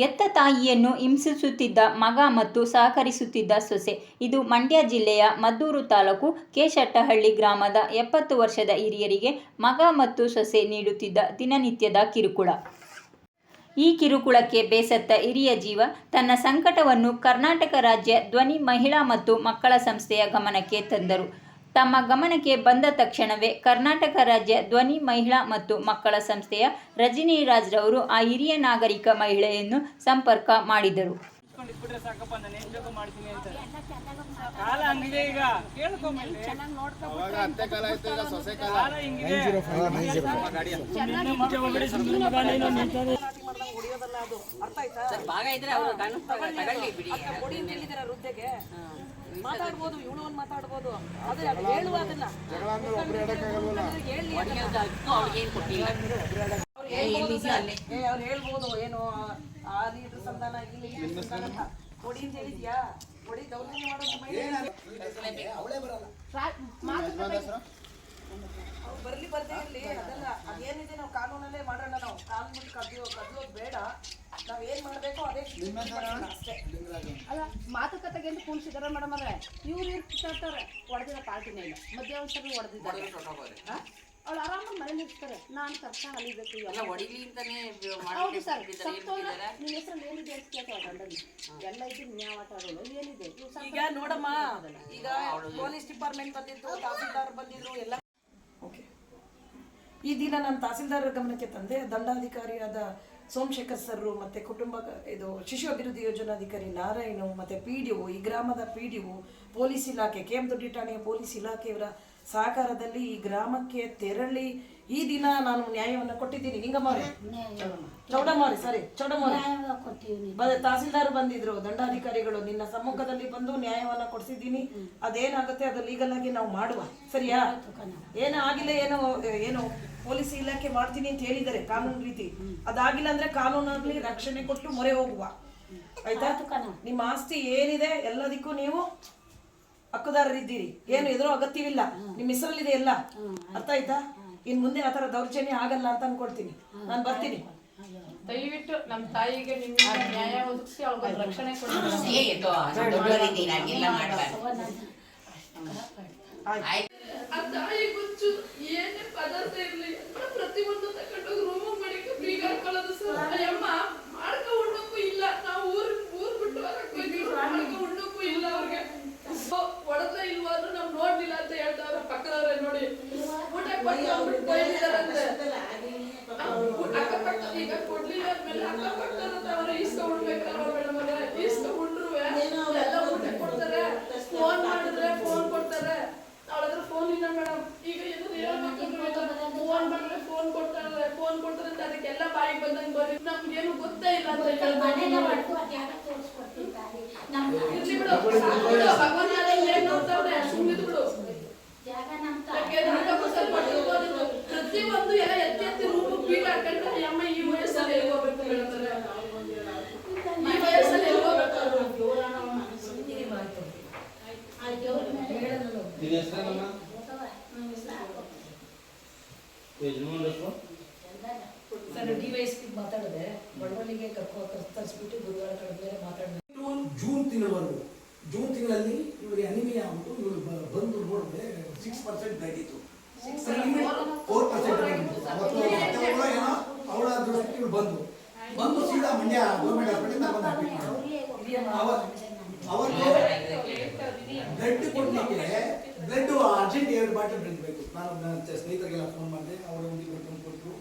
ಎತ್ತ ತಾಯಿಯನ್ನು ಹಿಂಸಿಸುತ್ತಿದ್ದ ಮಗ ಮತ್ತು ಸಹಕರಿಸುತ್ತಿದ್ದ ಸೊಸೆ. ಇದು ಮಂಡ್ಯ ಜಿಲ್ಲೆಯ ಮದ್ದೂರು ತಾಲೂಕು ಕೆಶಟ್ಟಹಳ್ಳಿ ಗ್ರಾಮದ ಎಪ್ಪತ್ತು ವರ್ಷದ ಹಿರಿಯರಿಗೆ ಮಗ ಮತ್ತು ಸೊಸೆ ನೀಡುತ್ತಿದ್ದ ದಿನನಿತ್ಯದ ಕಿರುಕುಳ. ಈ ಕಿರುಕುಳಕ್ಕೆ ಬೇಸತ್ತ ಹಿರಿಯ ಜೀವ ತನ್ನ ಸಂಕಟವನ್ನು ಕರ್ನಾಟಕ ರಾಜ್ಯ ಧ್ವನಿ ಮಹಿಳಾ ಮತ್ತು ಮಕ್ಕಳ ಸಂಸ್ಥೆಯ ಗಮನಕ್ಕೆ ತಂದರು. ತಮ್ಮ ಗಮನಕ್ಕೆ ಬಂದ ತಕ್ಷಣವೇ ಕರ್ನಾಟಕ ರಾಜ್ಯ ಧ್ವನಿ ಮಹಿಳಾ ಮತ್ತು ಮಕ್ಕಳ ಸಂಸ್ಥೆಯ ರಜನಿ ರಾಜ್ರವರು ಆ ಹಿರಿಯ ನಾಗರಿಕ ಮಹಿಳೆಯನ್ನು ಸಂಪರ್ಕ ಮಾಡಿದರು. ಈಗ. ಕೇಳ್ಕೊಂಬಲ್ಲಿ ಹೊಡಿಯೋದಲ್ಲ ಅದು. ಅರ್ಥ ಆಯ್ತಾ? ನೀನು ನಿಂತದೆ. ಕೊಡಿ ಅಂತ ಹೇಳಿದಾರೆ ವೃದ್ಧೆಗೆ. ಮಾತಾಡ್ಬೋದು ಇವಳು ಒಂದು ಮಾತಾಡ್ಬೋದು. ಅದೇ ಹೇಳುವ ಅದನ್ನ. ಹೇಳಿ ಅವ್ರು ಹೇಳ್ಬೋದು ಏನು ಆ ರೀತಿ ಸಂತಾನ ಇಲ್ಲಿ ಸಂಧಾನ ಅಂತ. ಕೊಡಿ ಅಂತ ಹೇಳಿದ್ಯಾ? ಹೊಡಿ ದೌರ್ಜನ್ಯ ಮಾಡೋದು ಅವ್ರು ಬರ್ಲಿ ಬರ್ದೇ ಇರ್ಲಿ ಅದೆಲ್ಲ ಅದೇನಿದೆ ನಾವು ಕಾನೂನಲ್ಲೇ ಮಾಡೋಣ ನಾವು. ಕಾನೂನು ಕದಿಯೋ ಕದಿಯೋದು ಬೇಡ. ನಾವ್ ಏನ್ ಮಾಡ್ಬೇಕೋ ಅದೇ ಅಷ್ಟೇ. ಅಲ್ಲ ಮಾತುಕತೆಗೆ ಅಂತ ಕೂರಿಸಿದಾರೆ ಮೇಡಮ್ ಅವ್ರೆ ಇವ್ರು ಇವ್ರು ಕಿತ್ತಾಡ್ತಾರೆ. ಹೊಡೆದಿರೋ ಪಾರ್ಟಿನೇ ಇಲ್ಲ. ಮಧ್ಯ ಒಂದ್ಸರಿ ಹೊಡೆದಿದ್ದಾರೆ ಅವ್ಳು ಆರಾಮಾಗಿ ಮನೇಲಿ ಇರ್ತಾರೆ ನಾನು ಕರ್ಕೊಂಡು ಅಲಿಬೇಕು ಹೌದು ಸರ್. ನಿನ್ನ ಹೆಸರಲ್ಲಿ ಏನಿದೆ ಅಂತ ಕೇಳ್ತಾರೆ ಗಂಡನ್ ಎಲ್ಲ ಇದು ನ್ಯಾಯ ಆಡೋಳು ಏನಿದೆ? ಈಗ ನೋಡಮ್ಮ ಈಗ ಪೊಲೀಸ್ ಡಿಪಾರ್ಟ್ಮೆಂಟ್ ಬಂದಿದ್ದು ತಹಸೀಲ್ದಾರ್ ಬಂದಿದ್ರು ಎಲ್ಲ ಈ ದಿನ ನಾನು ತಹಸೀಲ್ದಾರ್ ಗಮನಕ್ಕೆ ತಂದೆ ದಂಡಾಧಿಕಾರಿಯಾದ ಸೋಮಶೇಖರ್ ಸರ್ ಮತ್ತೆ ಕುಟುಂಬ ಇದು ಶಿಶು ಅಭಿವೃದ್ಧಿ ಯೋಜನಾಧಿಕಾರಿ ನಾರಾಯಣು ಮತ್ತೆ ಪಿ ಡಿ ಈ ಗ್ರಾಮದ ಪಿ ಡಿ ಪೊಲೀಸ್ ಇಲಾಖೆ ಕೆ ಎಂ ದೊಡ್ಡಿ ಠಾಣೆಯ ಪೊಲೀಸ್ ಇಲಾಖೆಯವರ ಸಹಕಾರದಲ್ಲಿ ಈ ಗ್ರಾಮಕ್ಕೆ ತೆರಳಿ ಈ ದಿನ ನಾನು ನ್ಯಾಯವನ್ನು ಕೊಟ್ಟಿದ್ದೀನಿ. ನಿಂಗಮ್ಮವ್ರೆ? ಚೌಡಮ್ಮವ್ರೆ ಸರಿ ಚೌಡಮ್ಮವ್ರೆ. ತಹಸೀಲ್ದಾರ್ ಬಂದಿದ್ರು ದಂಡಾಧಿಕಾರಿಗಳು ನಿನ್ನ ಸಮ್ಮುಖದಲ್ಲಿ ಬಂದು ನ್ಯಾಯವನ್ನ ಕೊಡಿಸಿದ್ದೀನಿ. ಅದೇನಾಗುತ್ತೆ ಅದು ಲೀಗಲ್ ಆಗಿ ನಾವು ಮಾಡುವ. ಸರಿಯಾ? ಏನೋ ಆಗಿಲ್ಲ ಏನೋ ಏನು? ಪೊಲೀಸ್ ಇಲಾಖೆ ಮಾಡ್ತೀನಿ ಅಂತ ಹೇಳಿದ್ದಾರೆ ಕಾನೂನು ರೀತಿ. ಅದಾಗಿಲ್ಲ ಅಂದ್ರೆ ಕಾನೂನಲ್ಲಿ ರಕ್ಷಣೆ ಕೊಟ್ಟು ಮೊರೆ ಹೋಗುವ. ಆಯ್ತಾ? ನಿಮ್ಮ ಆಸ್ತಿ ಏನಿದೆ ಎಲ್ಲದಕ್ಕೂ ನೀವು ಹಕ್ಕುದಾರರಿದ್ದೀರಿ ಏನು ಎದುರು ಅಗತ್ಯವಿಲ್ಲ. ನಿಮ್ಮ ಹೆಸರಲ್ಲಿದೆ ಎಲ್ಲ. ಅರ್ಥ ಆಯ್ತಾ? ಇನ್ ಮುಂದೆ ಆ ತರ ದೌರ್ಜನ್ಯ ಆಗಲ್ಲ ಅಂತ ಅನ್ಕೊಡ್ತೀನಿ ನಾನು ಬರ್ತೀನಿ. ದಯವಿಟ್ಟು ನಮ್ಮ ತಾಯಿಗೆ ನಿಮ್ಮ ನ್ಯಾಯ ಒದಗಿಸಿ ಅವ್ರಿಗೆ ರಕ್ಷಣೆ ಕೊಡಿ. ಆ ತಾಯಿ ಗುಚ್ಚು ಏನೇ ಪದಾರ್ಥ ಇರ್ಲಿ ಎಲ್ಲ ಪ್ರತಿಯೊಂದು ತಗೊಂಡೋಗಿ ರೂಮ್ ಮಾಡಿಕ ಬೀಗ ಹಾಕೊಳ್ಳೋದು ಸರ್ ಅಯ್ಯಮ್ಮ ಮಾಡ್ಕ ಉಣ್ಣಕ್ಕೂ ಇಲ್ಲ ನಾವು ಊರ್ ಊರ್ ಬಿಟ್ಟು ಹೊರಕ್ ಹೋಗಿದ್ವಿ ಮಾಡ್ಕ ಉಣ್ಣಕ್ಕೂ ಇಲ್ಲ ಅವ್ರಿಗೆ ಹೊಡೆದ ಇಲ್ವಾ ಅಂದ್ರೆ ನಾವ್ ನೋಡ್ಲಿಲ್ಲ ಅಂತ ಹೇಳ್ತಾವ್ರ ಪಕ್ಕದವ್ರೆ ನೋಡಿ ಊಟ ಕೊಟ್ಟು ಅಂದ್ಬಿಟ್ಟು ಬೈದಿದಾರಂತೆ ಅಕ್ಕಪಕ್ಕ ಈಗ ಕೊಡ್ಲಿಲ್ಲ ಅಂದ್ಮೇಲೆ ಅಕ್ಕಪಕ್ಕದವ್ರ ಅವ್ರ ಈಸ್ಕ ಉಣ್ಬೇಕಲ್ವ ಮೇಡಮ್ ಅವರೇ ಈಸ್ಕ ಉಂಡ್ರುವೆ ಎಲ್ಲ ಊಟ ಕೊಡ್ತಾರೆ ಫೋನ್ ಮಾಡಿದ್ರೆ ಫೋನ್ ಕೊಡ್ತಾರೆ ಅವಳ ಹತ್ರ ಫೋನ್ ಇಲ್ಲ ಮೇಡಮ್ ಈಗ ಏನಾದ್ರು ಹೇಳ್ಬೇಕಂದ್ರೆ ಫೋನ್ ಮಾಡಿದ್ರೆ ಫೋನ್ ಕೊಡ್ತಾರೆ ಫೋನ್ ಕೊಡ್ತಾರೆ ಅಂತ ಅದಕ್ಕೆಲ್ಲ ಬಾಯಿಗೆ ಬಂದಂಗೆ ಬರೀ ನಮ್ಗೇನು ಗೊತ್ತೇ ಇಲ್ಲ ಅಂತ ಹೇಳ್ತಾರೆ ಇರ್ಲಿ ಬಿಡು ಸಾಕು ಬಿಡು, ಭಗವಂತ ನಮ್ಮ ನೋಡ್ತಾವ್ರೆ ಸುಮ್ನಿದ್ ಬಿಡು ಯಾಕೆ ನಮ್ಗಪ್ಪು ಸ್ವಲ್ಪ ತಿಳ್ಕೊಂಡಿದ್ದು. ಪ್ರತಿಯೊಂದು ಎಲ್ಲ ಎತ್ತಿ ಎತ್ತಿ ರೂಪು ಬೀಗ ಹಾಕೊಂಡ್ರೆ ಈ ಅಮ್ಮ ಈ ವಯಸ್ಸಲ್ಲಿ ಎಲ್ಲಿ ಹೋಗ್ಬೇಕು ಹೇಳ್ತಾರೆ ಈ ವಯಸ್ಸಲ್ಲಿ ಎಲ್ಲಿ ಹೋಗ್ಬೇಕು ಅವ್ರು? ನಿನ್ನ ಹೆಸರೇನಮ್ಮ ಯಜಮಾನ್ ಹೆಸರು sir D Y S P ಮಾತಾಡಿದೆ ಕರ್ಕೊ ತರಿಸ್ಬಿಟ್ಟು ಗುರುವಾರ ಕಳೆದ ಮೇಲೆ ಜೂನ್ ಜೂನ್ ತಿಂಗಳವರೆಗೂ ಜೂನ್ ತಿಂಗಳಲ್ಲಿ ಇವರಿಗೆ ಅನಿಮಿಯಾ ಉಂಟು. ಇವರು ಬ- ಬಂದು ನೋಡಿದ್ರೆ ಸಿಕ್ಸ್ ಪರ್ಸೆಂಟ್ ಬೆಳೀತು ಫೋರ್ ಪರ್ಸೆಂಟ್ ಏನೋ ಅವಳ ದೃಷ್ಟಿ ಇವಳು ಬಂದು. ಬಂದು ಸೀದಾ ಮಂಡ್ಯ ಗೌರ್ಮೆಂಟ್ ಹಾಸ್ಪಿಟಲ್ ಬಂದು ಅಡ್ಮಿಟ್ ಅವತ್ತು ಬ್ಲಡ್ ಬ್ಲಡ್ ಅರ್ಜೆಂಟ್ ಎರಡು ಬಾಟಲ್ ಬ್ಲಡ್ ಬೇಕು. ನಾನು ನನ್ನ ಸ್ನೇಹಿತರಿಗೆಲ್ಲ ಫೋನ್ ಮಾಡಿದೆ, ಅವರು ಒಂದು ತಂದು ಕೊಟ್ಟರು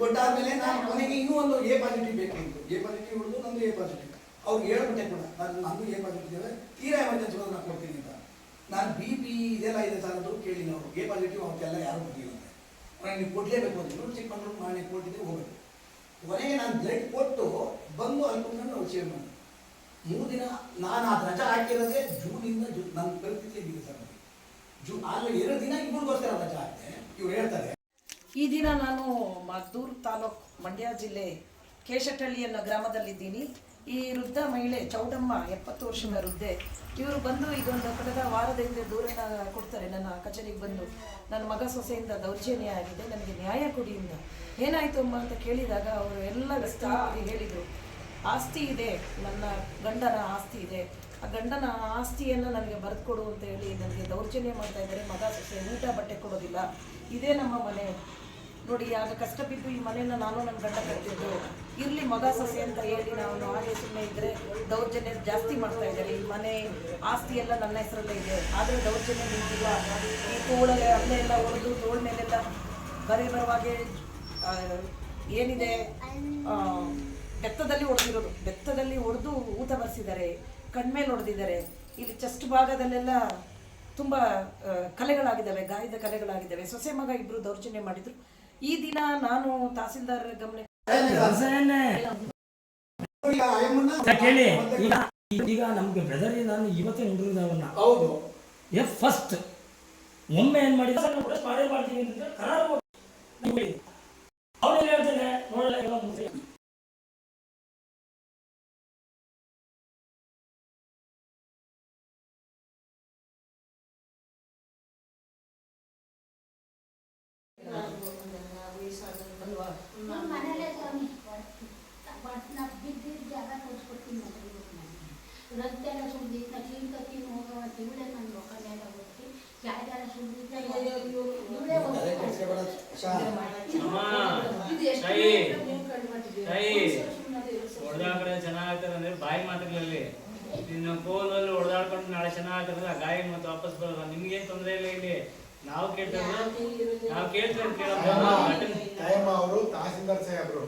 ಕೊಟ್ಟಾದ್ಮೇಲೆ ನಾನು ಕೊನೆಗೆ ಇನ್ನೂ ಒಂದು ಎ ಪಾಸಿಟಿವ್ ಅಂತ ಎ ಪಾಸಿಟಿವ್ ಹಿಡಿದು ನಂದು ಎ ಪಾಸಿಟಿವ್ ಅವ್ರಿಗೆ ಹೇಳ್ಬಿಟ್ಟೆ ಕೂಡ ನಾನು ನಂದು ಎ ಪಾಸಿಟಿವ್ ಇದೆ ತೀರಾ ಎಮರ್ಜೆನ್ಸಿ ನಾನು ಕೊಡ್ತೀನಿ ಅಂತ. ನಾನು ಬಿ ಪಿ ಇದೆಲ್ಲ ಇದೆ ಸರ್ ಅದು ಕೇಳಿ ನಾವು ಎ ಪಾಸಿಟಿವ್ ಅವಕ್ಕೆಲ್ಲ ಯಾರು ಕೊಟ್ಟಿಲ್ಲ ನನಗೆ ನೀವು ಕೊಡಲೇಬೇಕು ಅಂತ. ನೋಡಿ ಚೆಕ್ ಮಾಡ್ಕೊಂಡು ಮಾಡಿ ಕೊಟ್ಟಿದ್ದೆ ಹೋಗಬೇಕು. ಕೊನೆಗೆ ನಾನು ಬ್ಲಡ್ ಕೊಟ್ಟು ಬಂದು ಅಲ್ಲಿ ಕುತ್ಕೊಂಡು ಅವ್ರು ಸೇವ್ ಮಾಡಿ ಮೂರು ದಿನ ನಾನು ಆ ರಜಾ ಹಾಕಿರೋದೇ ಜೂನಿಂದ ಜೂ ನನ್ನ ಪರಿಸ್ಥಿತಿ ಇದೆ ಸರ್ ಎರಡು ದಿನ ಇಬ್ಬರಿಗೋಸ್ಕರ ರಜಾ ಹಾಕ್ತೆ ಇವ್ರು ಹೇಳ್ತಾರೆ. ಈ ದಿನ ನಾನು ಮದ್ದೂರು ತಾಲೂಕು ಮಂಡ್ಯ ಜಿಲ್ಲೆ ಕೇಶಟಳ್ಳಿ ಅನ್ನೋ ಗ್ರಾಮದಲ್ಲಿದ್ದೀನಿ. ಈ ವೃದ್ಧ ಮಹಿಳೆ ಚೌಡಮ್ಮ ಎಪ್ಪತ್ತು ವರ್ಷದ ವೃದ್ಧೆ ಇವರು ಬಂದು ಇದೊಂದು ಕಳೆದ ವಾರದ ಹಿಂದೆ ದೂರನ ಕೊಡ್ತಾರೆ. ನನ್ನ ಕಚೇರಿಗೆ ಬಂದು ನನ್ನ ಮಗ ಸೊಸೆಯಿಂದ ದೌರ್ಜನ್ಯ ಆಗಿದೆ ನನಗೆ ನ್ಯಾಯ ಕೊಡಿ ಅಂತ ಏನಾಯ್ತು ಅಮ್ಮ ಅಂತ ಕೇಳಿದಾಗ ಅವರು ಎಲ್ಲ ವ್ಯಸ್ತವಾಗಿ ಹೇಳಿದರು. ಆಸ್ತಿ ಇದೆ, ನನ್ನ ಗಂಡನ ಆಸ್ತಿ ಇದೆ. ಆ ಗಂಡನ ಆಸ್ತಿಯನ್ನು ನನಗೆ ಬರೆದುಕೊಡು ಅಂತ ಹೇಳಿ ನನಗೆ ದೌರ್ಜನ್ಯ ಮಾಡ್ತಾ ಇದ್ದಾರೆ. ಮಗ ಸೊಸೆ ಊಟ ಬಟ್ಟೆ ಕೊಡೋದಿಲ್ಲ. ಇದೇ ನಮ್ಮ ಮನೆ. ನೋಡಿ, ಆಗ ಕಷ್ಟ ಬಿದ್ದು ಈ ಮನೆಯನ್ನು ನಾನು ನನ್ನ ಗಂಡ ಕಟ್ಟಿದ್ದು. ಇರಲಿ ಮಗ ಸೊಸೆ ಅಂತ ಹೇಳಿ ನಾವು ಹಾಗೆ ಸುಮ್ಮನೆ ಇದ್ದರೆ ದೌರ್ಜನ್ಯ ಜಾಸ್ತಿ ಮಾಡ್ತಾ ಇದ್ದಾರೆ. ಈ ಮನೆ ಆಸ್ತಿ ಎಲ್ಲ ನನ್ನ ಹೆಸರಲ್ಲೇ ಇದೆ. ಆದರೆ ದೌರ್ಜನ್ಯ ನಿಂತಿಲ್ಲ ಈ ತೋಳಲೆ, ಅಲ್ಲೇ ಎಲ್ಲ ಹೊಡೆದು ತೋಳ ಮೇಲೆಲ್ಲ ಬರೇ ಬರುವಾಗೆ ಏನಿದೆ? ಬೆತ್ತದಲ್ಲಿ ಹೊಡೆದಿರೋದು ಬೆತ್ತದಲ್ಲಿ ಹೊಡೆದು ಊತ ಬರ್ಸಿದ್ದಾರೆ ಕಣ್ಮೇಲೆ ಹೊಡೆದಿದ್ದಾರೆ ಇಲ್ಲಿ ಚೆಸ್ಟ್ ಭಾಗದಲ್ಲೆಲ್ಲ ತುಂಬ ಕಲೆಗಳಾಗಿದ್ದಾವೆ ಗಾಯದ ಕಲೆಗಳಾಗಿದ್ದಾವೆ. ಸೊಸೆ ಮಗ ಇಬ್ರು ದೌರ್ಜನ್ಯ ಮಾಡಿದ್ರು. ಈ ದಿನ ನಾನು ತಹಸೀಲ್ದಾರ್ ಗಮನ ಈಗ ಕೇಳಿ ಈಗ ಈಗ ನಮ್ಗೆ ಬ್ರದರ್ ನಾನು ಇವತ್ತೇ ನೋಡಿರೋದು ಅವನ್ನ ಹೌದು. ಎಫ್ ಫಸ್ಟ್ ಒಮ್ಮೆ ಏನ್ ಮಾಡಿದ ಸರ್ ನಾವು press ಮಾಡೇ ಮಾಡ್ತೀವಿ ಅಂತ ಕರಾರು ಅವನೇನು ಹೇಳ್ತಾನೆ ನೋಡಲ್ಲ ಎಲ್ಲ ಮುಂಚೆ ಮನೇಲೆ ಸ್ವಾಮಿ ಬಟ್ ನಾ ಬಿದ್ದಿದ್ದ ಜಾಗ ತೋರಿಸ್ಕೊಡ್ತೀನಿ ರಕ್ತ ಎಲ್ಲ ಸುಳ್ದಿತ್ತು ನಾ ಕ್ಲೀನ್ ಕತ್ತೀನಿ ಹೋಗವ ಇವಳೆ ನನ್ನ ರೊಕ್ಕನೆಲ್ಲ ಹೋಗ್ತಿ ಜಾಗ ಸುಳ್ದಿದ್ದ ಇವಳೇ ತಾಯಿ ತಾಯಿ ಹೊಡೆದಾಡ್ರೆ ಚೆನ್ನಾಗ್ತಾರೆ ಅಂದ್ರೆ ಬಾಯಿ ಮಾತುಗಳಲ್ಲಿ ನಿನ್ನ ಫೋನಲ್ಲಿ ಹೊಡೆದಾಡ್ಕೊಂಡು ನಾಳೆ ಆ ಗಾಯ ಮತ್ತೆ ವಾಪಸ್ ಬರೋಲ್ಲ ನಿಮ್ಗೇನ್ ತೊಂದರೆ ಇಲ್ಲ ಇಲ್ಲಿ ನಾವು ಕೇಳ್ತಾರೆ ನಾವು ಕೇಳ್ತೇವೆ ಅವರು ತಹಸೀಲ್ದಾರ್ ಸಾಹೇಬ್ರು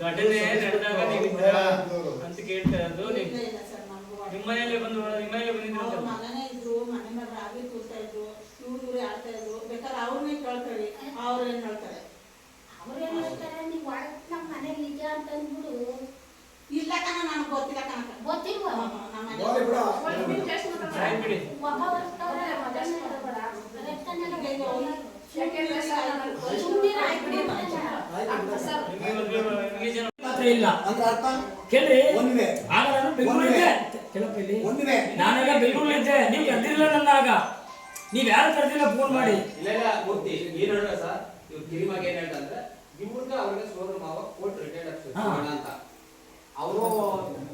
ಘಟನೆ ನಡೆದಾಗ ನೀವು ಇದ್ದೀರಾ ಅಂತ ಕೇಳ್ತಾ ಇರೋದು ನಿಮ್ಮ ಮನೆಯಲ್ಲೇ ಬಂದು ನಿಮ್ಮ ಮನೆಯಲ್ಲೇ ಬಂದಿದ್ದೀರ ಮನೆ ಇವ್ರು ಆಡ್ತಾ ಇದ್ರು. ಬೇಕಾದ್ರೆ ಅವ್ರನ್ನೇ ಕೇಳ್ತಾರೆ ಅವ್ರೇನ್ ಹೇಳ್ತಾರೆ? ಅವ್ರೇನು ಹೇಳ್ತಾರೆ? ನೀವು ಒಳಗೆ ನಮ್ಮ ಮನೇಲಿ ನಿಜ ಅಂತ ಅಂದ್ಬಿಡು. ಇಲ್ಲ ಕಣ ನನಗೆ ಗೊತ್ತಿಲ್ಲ ಕಣಕ ಗೊತ್ತಿಲ್ವಾ? ನಮ್ಮ ಒಬ್ಬ ಮಾತ್ರ ಇಲ್ಲ ಅಂದ್ರೆ ಅರ್ಥ ಕೇಳಿ ಒಂದಿದೆ ಆಗ ನಾನು ಬೆಂಗಳೂರಿದ್ದೆ ನಾನಾಗ ಬೆಂಗಳೂರಿದ್ದೆ ನೀವು ಕರೆದಿಲ್ಲ ನನ್ನ ಆಗ. ನೀವ್ ಯಾರು ಕರೆದಿಲ್ಲ ಫೋನ್ ಮಾಡಿ. ಇಲ್ಲ ಇಲ್ಲ ಮೂರ್ತಿ ಏನ್ ಹೇಳ ಸರ್. ಇವ್ರ ಕಿರಿಮಾಗ ಏನ್ ಹೇಳ್ತಂದ್ರೆ ಇವ್ರಿಗೆ ಅವ್ರಿಗೆ ಸೋದರ ಮಾವ ಕೋರ್ಟ್ ರಿಟೈರ್ಡ್ ಆಗ್ತದೆ ಅಂತ. ಅವರು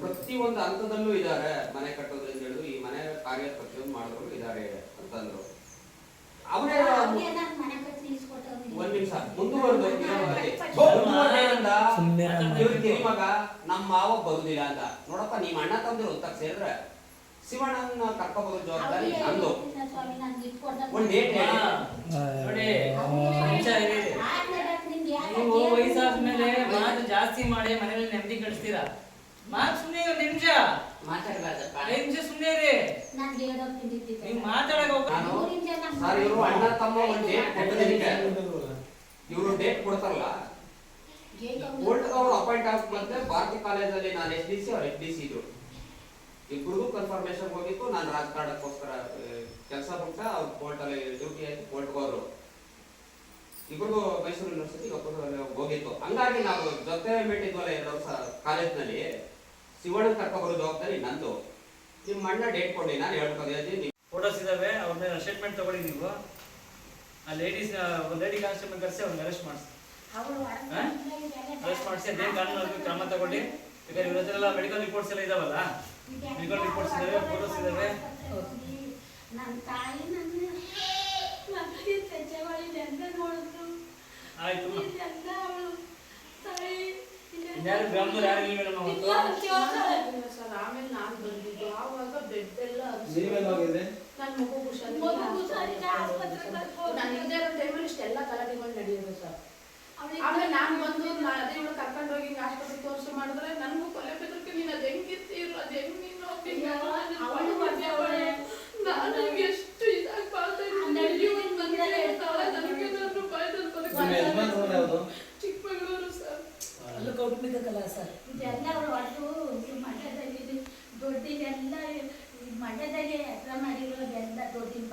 ಪ್ರತಿ ಒಂದು ಹಂತದಲ್ಲೂ ಇದ್ದಾರೆ ಮನೆ ಕಟ್ಟೋದ್ರಿಂದ ಹೇಳಿದ್ರು ಈ ಮನೆ ಕಾರ್ಯ ಪ್ರತಿಯೊಂದು ಮಾಡಿದ್ರು ಇದ್ದಾರೆ ಅಂತಂದ್ರು ಅವರೇ ಒಂದ್ ನಿಮಿಷ ಮುಂದುವರೆದು ಮುಂದುವರೆದಿಂದ ಇವ್ರ ಕಿರಿಮಗ ನಮ್ಮ ಮಾವ ಬರುದಿಲ್ಲ ಅಂತ. ನೋಡಪ್ಪ ನಿಮ್ ಅಣ್ಣ ತಮ್ಮದಿರು ಒತ್ತಾಗ ಸೇರಿದ್ರೆ ಶಿವಣ್ಣನ ಕರ್ಕೋಬಹುದು ಜವಾಬ್ದಾರಿ ನಂದು. ಒಂದ್ ಡೇಟ್ ನೋಡಿ ನೀವು ವಯಸ್ಸಾದ್ಮೇಲೆ ಮಾತು ಜಾಸ್ತಿ ಮಾಡಿ ಮನೇಲಿ ನೆಮ್ಮದಿ ಕಳಿಸ್ತೀರಾ ಮಾತು ಸುಮ್ಮನೆ ಒಂದು ನಿಮಿಷ ಮಾತಾಡಬಾರ್ದಪ್ಪ. ನಿಮಿಷ ಸುಮ್ಮನೆ ನೀವು ಸರ್ ಇವರು ಅಣ್ಣ ತಮ್ಮ ಒಂದ್ ಡೇಟ್ ಇವರು ಡೇಟ್ ಕೊಡ್ತಾರಲ್ಲ. ಕೋರ್ಟ್ ಅವರು ಅಪಾಯಿಂಟ್ ಆಗ್ಬೇಕಂದ್ರೆ ಭಾರತಿ ಕಾಲೇಜಲ್ಲಿ ನಾನು ಎಸ್ ಡಿ ಸಿ ಅವ್ರು ಎಸ್ ಡಿ ಸಿ ಇದ್ರು ಇಬ್ಬರಿಗೂ ಕನ್ಫರ್ಮೇಶನ್ ಹೋಗಿತ್ತು. ನಾನು ರಾಜಕಾರಣಕ್ಕೋಸ್ಕರ ಕೆಲಸ ಬಿಟ್ಟ ಅವ್ರ ಕೋರ್ಟ್ ಅಲ್ಲಿ ಡ್ಯೂಟಿ ಆಯ್ತು ಕೋರ್ಟ್ಗೆ ಹೋದ್ರು ಇಬ್ಬರಿಗೂ ಮೈಸೂರು ಯೂನಿವರ್ಸಿಟಿ ಹೋಗಿತ್ತು. ಹಂಗಾಗಿ ನಾವು ಜೊತೆ ಮೀಟಿದ್ವಲ್ಲ ಎರಡು ವರ್ಷ ಕಾಲೇಜ್ನಲ್ಲಿ ಶಿವಣ್ಣ ಕರ್ಕೊಬರೋ ಜವಾಬ್ದಾರಿ ನಂದು. ನಿಮ್ಮ ಅಣ್ಣ ಡೇಟ್ ಕೊಡಿ ನಾನು ಹೇಳ್ಕೊಡಿ ಫೋಟೋಸ್ ಇದಾವೆ ಅವ್ರನ್ನ ಸ್ಟೇಟ್ಮೆಂಟ್ ತಗೊಳ್ಳಿ ನೀವು. ಆ ಲೇಡೀಸ್ ಒಂದು ಲೇಡಿ ಕಾನ್ಸ್ಟೇಬಲ್ ಕರೆಸಿ ಅವ್ರನ್ನ ಅರೆಸ್ಟ್ ಮಾಡಿಸಿ. ಅರೆಸ್ಟ್ ಮಾಡಿಸಿ ಅದೇನು ಕಾನೂನು ಕ್ರಮ ತಗೊಳ್ಳಿ. ಈಗ ಹತ್ರ ಮೆಡಿಕಲ್ ರಿಪೋರ್ಟ್ಸ್ ಎಲ್ಲ ಇದಾವಲ್ಲ? ಮೆಡಿಕಲ್ ರಿಪೋರ್ಟ್ಸ್ ಇದಾವೆ ಫೋಟೋಸ್ ಇದಾವೆ. ನನ್ನ ನನ್ನ ಆಯ್ತು. ಇನ್ಯಾರು ಗ್ರಾಮದವ್ರು ಯಾರು ಇಲ್ಲ ಮೇಡಮ್ ಸರ್ ಆಮೇಲೆ ನಾನು ಬಂದಿದ್ದು. ಆವಾಗ ಬೆಡ್ ಎಲ್ಲ ನೀವೇನಾಗಿದೆ ನನ್ನ ಮಗು ಹುಷಾರಿಲ್ಲ ಮಗು ಹುಷಾರಿಲ್ಲ, ಆಸ್ಪತ್ರೆಗೆ ನಾನು ಇಲ್ಲದೆ ಇರೋ ಟೈಮಲ್ಲಿ ಇಷ್ಟೆಲ್ಲ ಗಲಾಟೆಗಳು ನಡೆಯೋದು ಸರ್. ಆಮೇಲೆ ನಾನು ಬಂದು ನಾನು ಅದೇ ಇವಳು ಕರ್ಕೊಂಡು ಹೋಗಿ ಆಸ್ಪತ್ರೆ ತೋರಿಸಿ ಮಾಡಿದ್ರೆ ನನಗೂ ಕೊಲೆ ಬೆದರಿಕೆ ನೀನು ಅದು ಹೆಂಗಿರ್ತೀರೋ ಅದು ಹೆಂಗ್ ನೀನು ಅವಳು ನಾನು ಎಷ್ಟು? ಚಿಕ್ಕಮಗಳೂರು ಸರ್. ಅಲ್ಲೂ ಕೌಟುಂಬಿಕ ಕಲಾ ಸರ್? ಇದೆಲ್ಲ ಅವಳು ಒಟ್ಟು ಈ ಮಠದಲ್ಲಿ ದೊಡ್ಡದೆಲ್ಲ ಮಠದಲ್ಲಿ ಹೆಸರು ಮಾಡಿರೋದೆಲ್ಲ ದೊಡ್ಡ ತುಂಬ